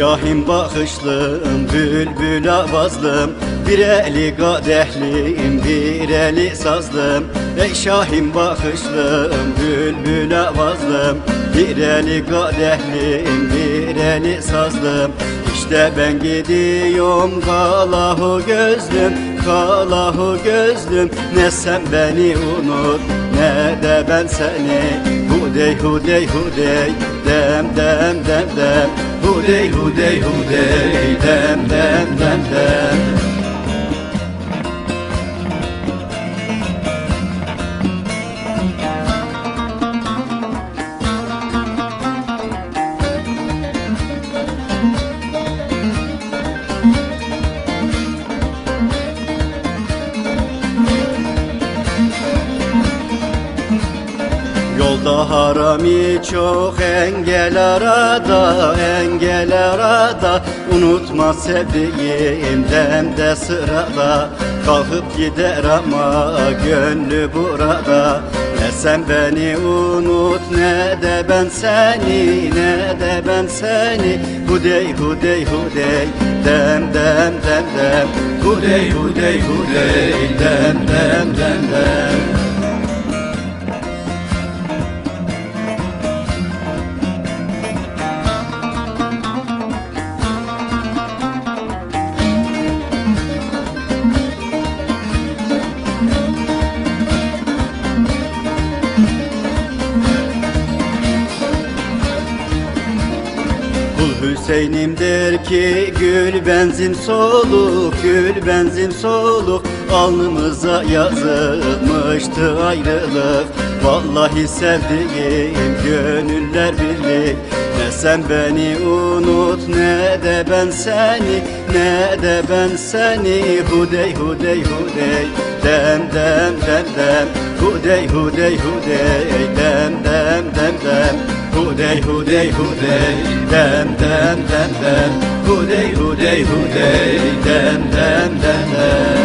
Şahin bakışlım, bülbül avazlım. Bir eli kadehlim, bir eli sazlım. Ey Şahin bakışlım, bülbül avazlım. Bir eli kadehlim, bir eli sazlım. İşte ben gidiyorum kalahu gözlüm Kalahu gözlüm. Ne sen beni unut ne de ben seni Hudey hudey hudey dem dem dem dem. Hudey hudey hudey dem dem dem dem Yolda harami çok engel arada engel arada. Unutma sevdiğim demde sırada. Kalkıp gider ama gönlü burada. Ne sen beni unut ne de ben seni Ne de ben seni. Hudey hudey hudey Dem dem dem dem. Hudey hudey hudey Dem dem dem dem. Kul Hüseyin'im der ki gül benzin soluk Gül benzin soluk. Alnımıza yazılmıştı ayrılık. Vallahi sevdiğim gönüller birlik. Ne sen beni unut ne de ben seni Ne de ben seni. Hudey hudey hudey Dem dem dem dem. Hudey hudey hudey Dem dem dem Hudey hudey hudey dem dem dem dem. Hudey hudey hudey dem dem dem dem